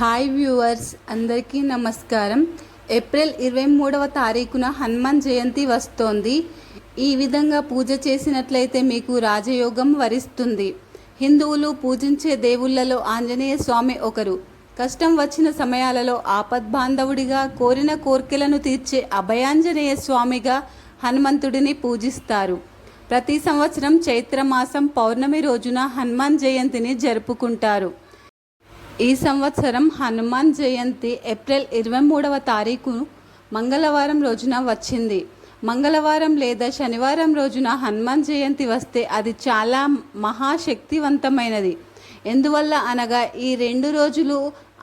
Hi viewers అందరికీ నమస్కారం. April ఇరవై మూడవ తారీఖున హనుమాన్ జయంతి వస్తోంది. ఈ విధంగా పూజ చేసినట్లయితే మీకు రాజయోగం వరిస్తుంది. హిందువులు పూజించే దేవుళ్ళలో ఆంజనేయ స్వామి ఒకరు. కష్టం వచ్చిన సమయాలలో ఆపద్బాంధవుడిగా కోరిన కోర్కెలను తీర్చే అభయాంజనేయ స్వామిగా హనుమంతుడిని పూజిస్తారు. ప్రతి సంవత్సరం చైత్రమాసం పౌర్ణమి రోజున హనుమాన్ జయంతిని జరుపుకుంటారు. ఈ సంవత్సరం హనుమాన్ జయంతి ఏప్రిల్ ఇరవై మూడవ తారీఖు మంగళవారం రోజున వచ్చింది. మంగళవారం లేదా శనివారం రోజున హనుమాన్ జయంతి వస్తే అది చాలా మహాశక్తివంతమైనది. ఎందువల్ల అనగా ఈ రెండు రోజులు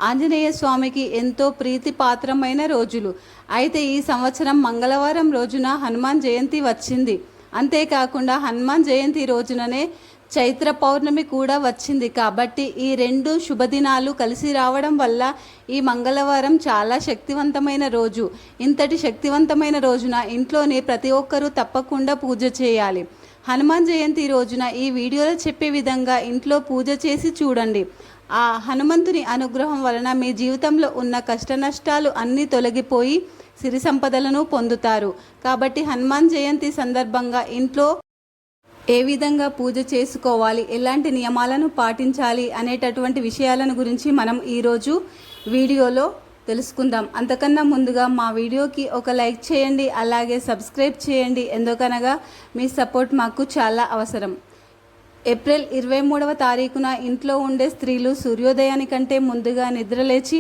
ఆంజనేయ స్వామికి ఎంతో ప్రీతిపాత్రమైన రోజులు. అయితే ఈ సంవత్సరం మంగళవారం రోజున హనుమాన్ జయంతి వచ్చింది. అంతేకాకుండా హనుమాన్ జయంతి రోజుననే చైత్ర పౌర్ణమి కూడా వచ్చింది. కాబట్టి ఈ రెండు శుభదినాలు కలిసి రావడం వల్ల ఈ మంగళవారం చాలా శక్తివంతమైన రోజు. ఇంతటి శక్తివంతమైన రోజున ఇంట్లోనే ప్రతి ఒక్కరూ తప్పకుండా పూజ చేయాలి. హనుమాన్ జయంతి రోజున ఈ వీడియోలో చెప్పే విధంగా ఇంట్లో పూజ చేసి చూడండి. ఆ హనుమంతుని అనుగ్రహం వలన మీ జీవితంలో ఉన్న కష్ట నష్టాలు అన్నీ తొలగిపోయి సిరి సంపదలను పొందుతారు. కాబట్టి హనుమాన్ జయంతి సందర్భంగా ఇంట్లో ఏ విధంగా పూజ చేసుకోవాలి? ఎలాంటి నియమాలను పాటించాలి? అనేటటువంటి విషయాలను గురించి మనం ఈరోజు వీడియోలో తెలుసుకుందాం. అంతకన్నా ముందుగా మా వీడియోకి ఒక లైక్ చేయండి అలాగే సబ్స్క్రైబ్ చేయండి. ఎందుకనగా మీ సపోర్ట్ మాకు చాలా అవసరం. ఏప్రిల్ ఇరవై మూడవ తారీఖున ఇంట్లో ఉండే స్త్రీలు సూర్యోదయానికంటే ముందుగా నిద్రలేచి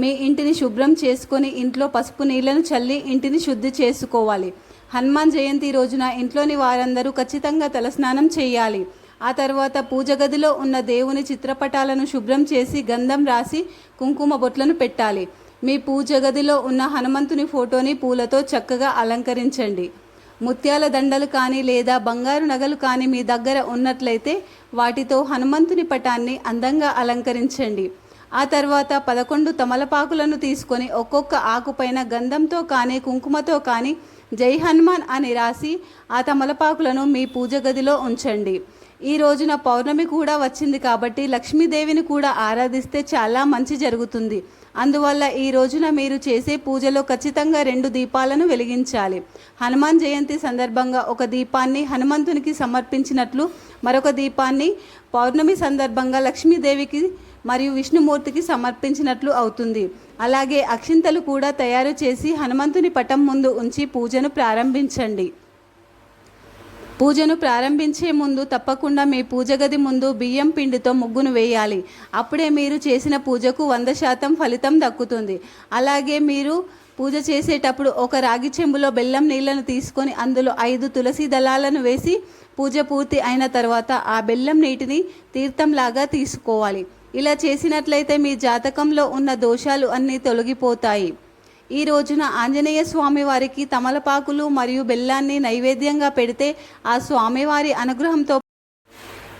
మీ ఇంటిని శుభ్రం చేసుకొని ఇంట్లో పసుపు నీళ్ళను చల్లి ఇంటిని శుద్ధి చేసుకోవాలి. హనుమాన్ జయంతి రోజున ఇంట్లోని వారందరూ ఖచ్చితంగా తలస్నానం చేయాలి. ఆ తర్వాత పూజ గదిలో ఉన్న దేవుని చిత్రపటాలను శుభ్రం చేసి గంధం రాసి కుంకుమ బొట్లను పెట్టాలి. మీ పూజ గదిలో ఉన్న హనుమంతుని ఫోటోని పూలతో చక్కగా అలంకరించండి. ముత్యాల దండలు కానీ లేదా బంగారు నగలు కానీ మీ దగ్గర ఉన్నట్లయితే వాటితో హనుమంతుని పటాన్ని అందంగా అలంకరించండి. ఆ తర్వాత పదకొండు తమలపాకులను తీసుకొని ఒక్కొక్క ఆకుపైన గంధంతో కానీ కుంకుమతో కానీ జై హనుమాన్ అని రాసి ఆ తమలపాకులను మీ పూజ గదిలో ఉంచండి. ఈ రోజున పౌర్ణమి కూడా వచ్చింది కాబట్టి లక్ష్మీదేవిని కూడా ఆరాధిస్తే చాలా మంచి జరుగుతుంది. అందువల్ల ఈ రోజున మీరు చేసే పూజలో ఖచ్చితంగా రెండు దీపాలను వెలిగించాలి. హనుమాన్ జయంతి సందర్భంగా ఒక దీపాన్ని హనుమంతునికి సమర్పించినట్లు మరొక దీపాన్ని పౌర్ణమి సందర్భంగా లక్ష్మీదేవికి మరియు విష్ణుమూర్తికి సమర్పించినట్లు అవుతుంది. అలాగే అక్షింతలు కూడా తయారు చేసి హనుమంతుని పటం ముందు ఉంచి పూజను ప్రారంభించండి. పూజను ప్రారంభించే ముందు తప్పకుండా మీ పూజ గది ముందు బియ్యం పిండితో ముగ్గును వేయాలి. అప్పుడే మీరు చేసిన పూజకు వంద శాతం ఫలితం దక్కుతుంది. అలాగే మీరు పూజ చేసేటప్పుడు ఒక రాగి చెంబులో బెల్లం నీళ్ళను తీసుకొని అందులో ఐదు తులసి దళాలను వేసి పూజ పూర్తి అయిన తర్వాత ఆ బెల్లం నీటిని తీర్థంలాగా తీసుకోవాలి. ఇలా చేసినట్లయితే మీ జాతకంలో ఉన్న దోషాలు అన్నీ తొలగిపోతాయి. ఈ రోజున ఆంజనేయ స్వామి వారికి తమలపాకులు మరియు బెల్లాన్ని నైవేద్యంగా పెడితే ఆ స్వామివారి అనుగ్రహంతో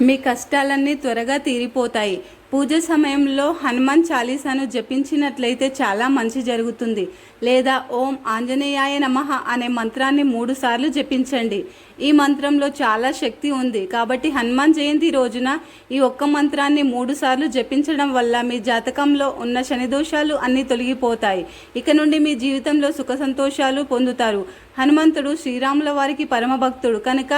మీ కష్టాలన్నీ త్వరగా తీరిపోతాయి. పూజ సమయంలో హనుమాన్ చాలీసాను జపించినట్లయితే చాలా మంచి జరుగుతుంది. లేదా ఓం ఆంజనేయాయ నమః అనే మంత్రాన్ని మూడు సార్లు జపించండి. ఈ మంత్రంలో చాలా శక్తి ఉంది. కాబట్టి హనుమాన్ జయంతి రోజున ఈ ఒక్క మంత్రాన్ని మూడు సార్లు జపించడం వల్ల మీ జాతకంలో ఉన్న శనిదోషాలు అన్నీ తొలగిపోతాయి. ఇక నుండి మీ జీవితంలో సుఖ సంతోషాలు పొందుతారు. హనుమంతుడు శ్రీరాముల వారికి పరమభక్తుడు. కనుక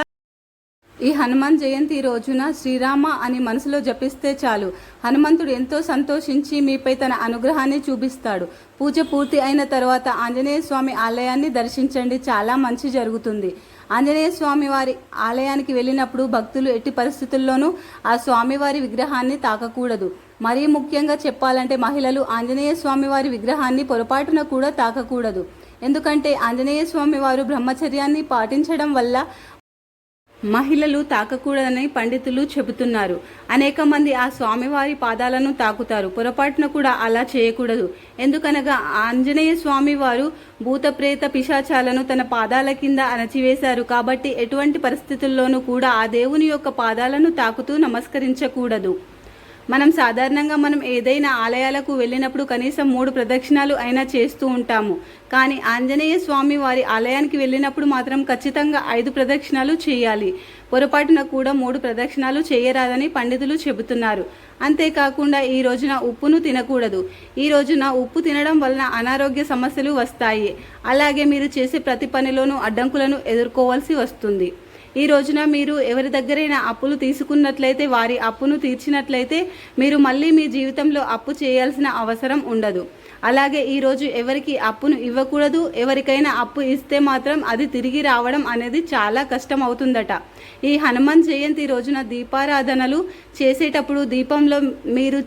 ఈ హనుమాన్ జయంతి రోజున శ్రీరామ అని మనసులో జపిస్తే చాలు. హనుమంతుడు ఎంతో సంతోషించి మీపై తన అనుగ్రహాన్ని చూపిస్తాడు. పూజ పూర్తి అయిన తర్వాత ఆంజనేయ స్వామి ఆలయాన్ని దర్శించండి. చాలా మంచి జరుగుతుంది. ఆంజనేయ స్వామి వారి ఆలయానికి వెళ్ళినప్పుడు భక్తులు ఎట్టి పరిస్థితుల్లోనూ ఆ స్వామివారి విగ్రహాన్ని తాకకూడదు. మరీ ముఖ్యంగా చెప్పాలంటే మహిళలు ఆంజనేయ స్వామి వారి విగ్రహాన్ని పొరపాటున కూడా తాకకూడదు. ఎందుకంటే ఆంజనేయ స్వామి వారు బ్రహ్మచర్యాన్ని పాటించడం వల్ల మహిళలు తాకకూడదని పండితులు చెబుతున్నారు. అనేక మంది ఆ స్వామివారి పాదాలను తాకుతారు. పొరపాటున కూడా అలా చేయకూడదు. ఎందుకనగా ఆంజనేయ స్వామి వారు భూత ప్రేత పిశాచాలను తన పాదాల కింద అణచివేశారు కాబట్టి ఎటువంటి పరిస్థితుల్లోనూ కూడా ఆ దేవుని యొక్క పాదాలను తాకుతూ నమస్కరించకూడదు. మనం సాధారణంగా మనం ఏదైనా ఆలయాలకు వెళ్ళినప్పుడు కనీసం మూడు ప్రదక్షిణాలు అయినా చేస్తూ ఉంటాము. కానీ ఆంజనేయ స్వామి వారి ఆలయానికి వెళ్ళినప్పుడు మాత్రం ఖచ్చితంగా ఐదు ప్రదక్షిణాలు చేయాలి. పొరపాటున కూడా మూడు ప్రదక్షిణాలు చేయరాదని పండితులు చెబుతున్నారు. అంతేకాకుండా ఈ రోజున ఉప్పును తినకూడదు. ఈ రోజున ఉప్పు తినడం వలన అనారోగ్య సమస్యలు వస్తాయి. అలాగే మీరు చేసే ప్రతి పనిలోనూ అడ్డంకులను ఎదుర్కోవాల్సి వస్తుంది. ఈ రోజున మీరు ఎవరి దగ్గరైనా అప్పులు తీసుకున్నట్లయితే వారి అప్పును తీర్చినట్లయితే మీరు మళ్ళీ మీ జీవితంలో అప్పు చేయాల్సిన అవసరం ఉండదు. అలాగే ఈరోజు ఎవరికి అప్పును ఇవ్వకూడదు ఎవరికైనా అప్పు ఇస్తే మాత్రం అది తిరిగి రావడం అనేది చాలా కష్టం అవుతుందట. ఈ హనుమాన్ జయంతి రోజున దీపారాధనలు చేసేటప్పుడు దీపంలో మీరు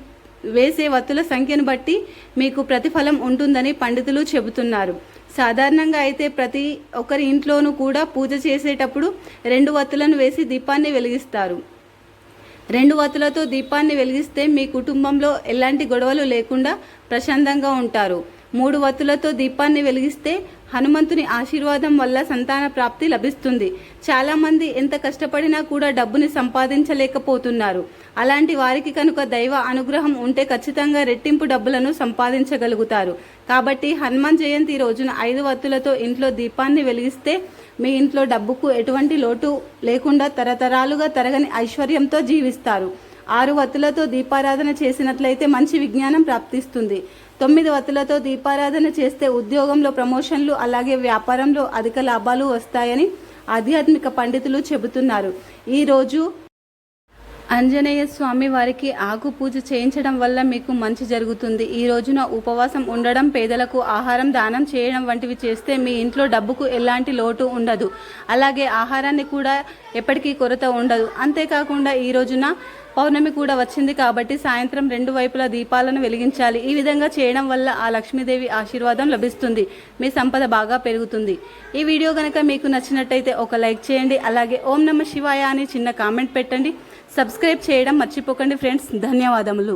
వేసే వత్తుల సంఖ్యను బట్టి మీకు ప్రతిఫలం ఉంటుందని పండితులు చెబుతున్నారు. సాధారణంగా అయితే ప్రతి ఒక్కరి ఇంట్లోనూ కూడా పూజ చేసేటప్పుడు రెండు వత్తులను వేసి దీపాన్ని వెలిగిస్తారు. రెండు వత్తులతో దీపాన్ని వెలిగిస్తే మీ కుటుంబంలో ఎలాంటి గొడవలు లేకుండా ప్రశాంతంగా ఉంటారు. మూడు వత్తులతో దీపాన్ని వెలిగిస్తే హనుమంతుని ఆశీర్వాదం వల్ల సంతాన ప్రాప్తి లభిస్తుంది. చాలామంది ఎంత కష్టపడినా కూడా డబ్బుని సంపాదించలేకపోతున్నారు. అలాంటి వారికి కనుక దైవ అనుగ్రహం ఉంటే ఖచ్చితంగా రెట్టింపు డబ్బులను సంపాదించగలుగుతారు. కాబట్టి హనుమాన్ జయంతి రోజున ఐదు వత్తులతో ఇంట్లో దీపాన్ని వెలిగిస్తే మీ ఇంట్లో డబ్బుకు ఎటువంటి లోటు లేకుండా తరతరాలుగా తరగని ఐశ్వర్యంతో జీవిస్తారు. ఆరు వత్తులతో దీపారాధన చేసినట్లయితే మంచి విజ్ఞానం ప్రాప్తిస్తుంది. తొమ్మిది వత్తులతో దీపారాధన చేస్తే ఉద్యోగంలో ప్రమోషన్లు అలాగే వ్యాపారంలో అధిక లాభాలు వస్తాయని ఆధ్యాత్మిక పండితులు చెబుతున్నారు. ఈరోజు ఆంజనేయ స్వామి వారికి ఆకు పూజ చేయించడం వల్ల మీకు మంచి జరుగుతుంది. ఈ రోజున ఉపవాసం ఉండడం పేదలకు ఆహారం దానం చేయడం వంటివి చేస్తే మీ ఇంట్లో డబ్బుకు ఎలాంటి లోటు ఉండదు. అలాగే ఆహారాన్ని కూడా ఎప్పటికీ కొరత ఉండదు. అంతేకాకుండా ఈ రోజున పౌర్ణమి కూడా వచ్చింది కాబట్టి సాయంత్రం రెండు వైపులా దీపాలను వెలిగించాలి. ఈ విధంగా చేయడం వల్ల ఆ లక్ష్మీదేవి ఆశీర్వాదం లభిస్తుంది. మీ సంపద బాగా పెరుగుతుంది. ఈ వీడియో కనుక మీకు నచ్చినట్టయితే ఒక లైక్ చేయండి. అలాగే ఓం నమ శివాయ అని చిన్న కామెంట్ పెట్టండి. సబ్స్క్రైబ్ చేయడం మర్చిపోకండి ఫ్రెండ్స్. ధన్యవాదములు.